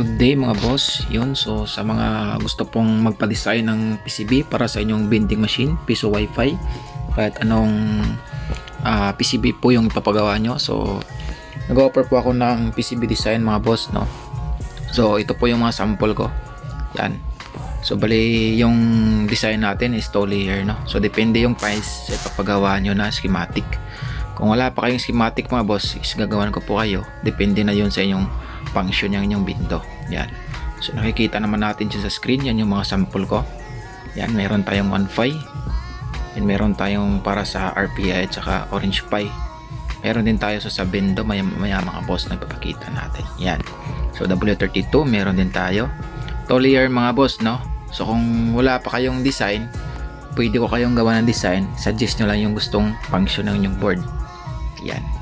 Good day mga boss. Yun, so sa mga gusto pong magpa-design ng PCB para sa inyong vending machine, piso wifi, kahit anong ah, PCB po yung ipapagawa nyo. So, nag-offer po ako ng PCB design mga boss, no? So, ito po yung mga sample ko. Yan. So, bali yung design natin is two layer, no? So, depende yung price sa ipapagawa nyo na schematic. Kung wala pa kayong schematic mga boss, is gagawan ko po kayo. Depende na yun sa inyong function ng inyong window. Yan. So nakikita naman natin dyan sa screen, yan yung mga sample ko. Yan, meron tayong 1.5. And meron tayong para sa RPI at saka Orange Pi. Meron din tayo sa Sabendo, maya, maya mga boss nagpapakita natin. Yan. So W32, meron din tayo. Tolier mga boss, no? So kung wala pa kayong design, pwede ko kayong gawa ng design. Suggest nyo lang yung gustong function ng inyong board. Yan.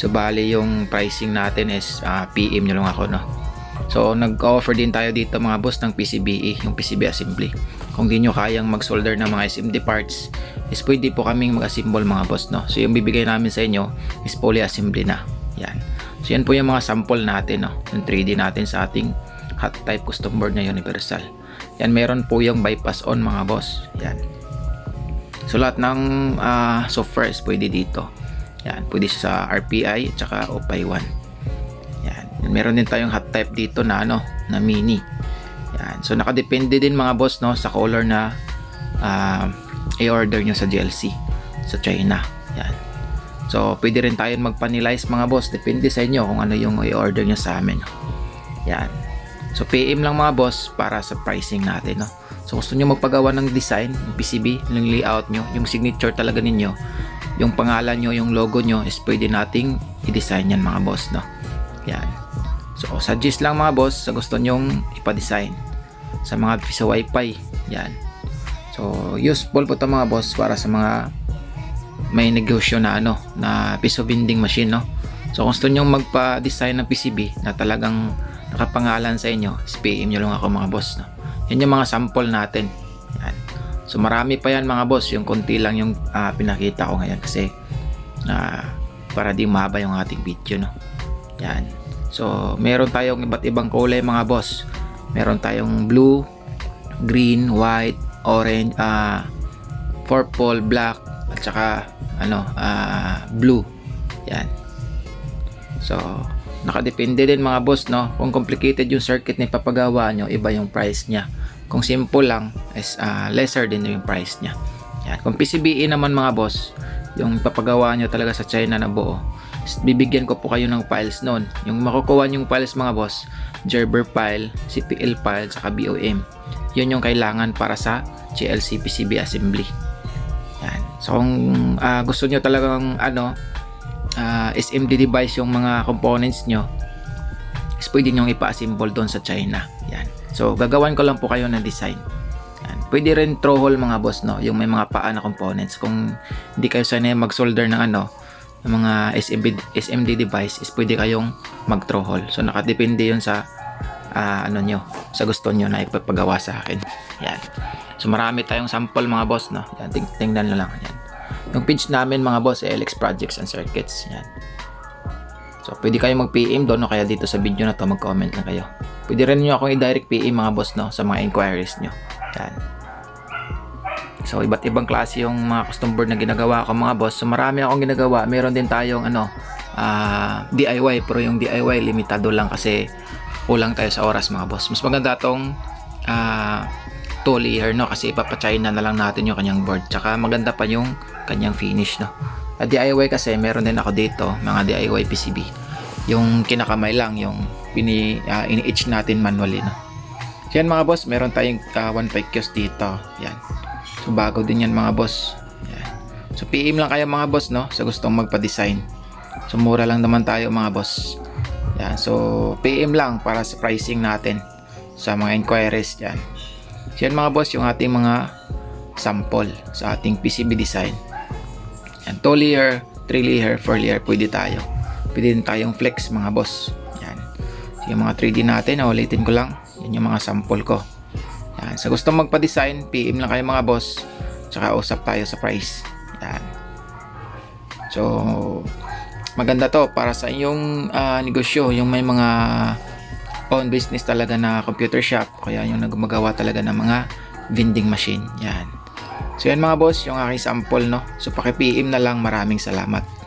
So bali yung pricing natin is ah, PM nyo lang ako no. So nag-offer din tayo dito mga boss ng PCBE, yung PCB assembly. Kung di nyo kayang mag-solder ng mga SMD parts, is pwede po kaming mag-assemble mga boss no. So yung bibigay namin sa inyo is fully assembly na. Yan. So yan po yung mga sample natin no. Yung 3D natin sa ating hot type custom board na universal. Yan meron po yung bypass on mga boss. Yan. So lahat ng ah, software is pwede dito. Yan, pwede siya sa RPI at saka OPI 1. Yan. Meron din tayong hot type dito na ano, na mini. Yan. So nakadepende din mga boss no sa color na ah, i-order nyo sa GLC sa China. Yan. So pwede rin tayong magpanilize mga boss. Depende sa inyo kung ano yung i-order nyo sa amin. Yan. So PM lang mga boss para sa pricing natin no. So gusto nyo magpagawa ng design, yung PCB, yung layout nyo, yung signature talaga ninyo, yung pangalan nyo, yung logo nyo is pwede nating i-design yan mga boss no. Yan. So suggest lang mga boss sa gusto nyong ipa-design sa mga sa wifi. Yan. So useful po to mga boss para sa mga may negosyo na ano na piso vending machine no. So kung gusto nyong magpa-design ng PCB na talagang nakapangalan sa inyo, PM nyo lang ako mga boss no. Yan yung mga sample natin. Yan. So marami pa yan mga boss, yung konti lang yung ah, pinakita ko ngayon kasi ah, para di mahaba yung ating video no. Yan. So meron tayong iba't ibang kulay mga boss. Meron tayong blue, green, white, orange, ah purple, black at saka ano, ah blue. Yan. So nakadepende din mga boss no kung complicated yung circuit na ipapagawa nyo iba yung price niya kung simple lang is ah, lesser din yung price niya. Yan. Kung PCBE naman mga boss yung ipapagawa nyo talaga sa China na buo bibigyan ko po kayo ng files noon yung makukuha yung files mga boss Gerber file, CPL file, saka BOM yun yung kailangan para sa GLC PCB assembly. Yan. So kung ah, gusto nyo talagang ano ah, SMD device yung mga components nyo is pwede nyo ipa-assemble doon sa China so gagawan ko lang po kayo ng design. Yan. pwede rin throw hole mga boss no? Yung may mga paa na components. Kung hindi kayo sanay mag-solder ng ano ng mga SMD, SMD device is pwede kayong mag throw hole. So nakadepende yun sa ah, ano nyo sa gusto nyo na ipapagawa sa akin. Yan. So marami tayong sample mga boss no? Yan, ting- tingnan nyo lang. Yan. Yung page namin mga boss, LX Projects and Circuits. Yan. So, pwede kayo mag-PM doon o kaya dito sa video na to mag-comment lang kayo. Pwede rin nyo akong i-direct PM mga boss no, sa mga inquiries nyo. Yan. So, iba't ibang klase yung mga custom board na ginagawa ko mga boss. So, marami akong ginagawa. Meron din tayong ano, ah, DIY. Pero yung DIY, limitado lang kasi kulang tayo sa oras mga boss. Mas maganda tong ah, two layer no kasi ipapa-China na lang natin yung kanyang board. Tsaka maganda pa yung kanyang finish no. At DIY kasi meron din ako dito mga DIY PCB. Yung kinakamay lang yung pini ah, ini-etch natin manually no. Yan mga boss, meron tayong uh, 1.5 kiosk dito. Yan. So bago din yan mga boss. Yan. So PM lang kayo mga boss no sa gustong magpa-design. So mura lang naman tayo mga boss. Yan. So PM lang para sa pricing natin sa mga inquiries yan. So yan mga boss yung ating mga sample sa ating PCB design. Yan, 2 layer, 3 layer, 4 layer, pwede tayo. Pwede din tayong flex mga boss. Yan. So, yung mga 3D natin, ulitin ko lang. Yan yung mga sample ko. Yan. Sa gusto magpa-design, PM lang kayo mga boss. Tsaka usap tayo sa price. Yan. So, maganda to para sa inyong ah, negosyo, yung may mga own business talaga na computer shop kaya yung nagmagawa talaga ng mga vending machine yan so yan mga boss yung aking sample no? So paki PM na lang maraming salamat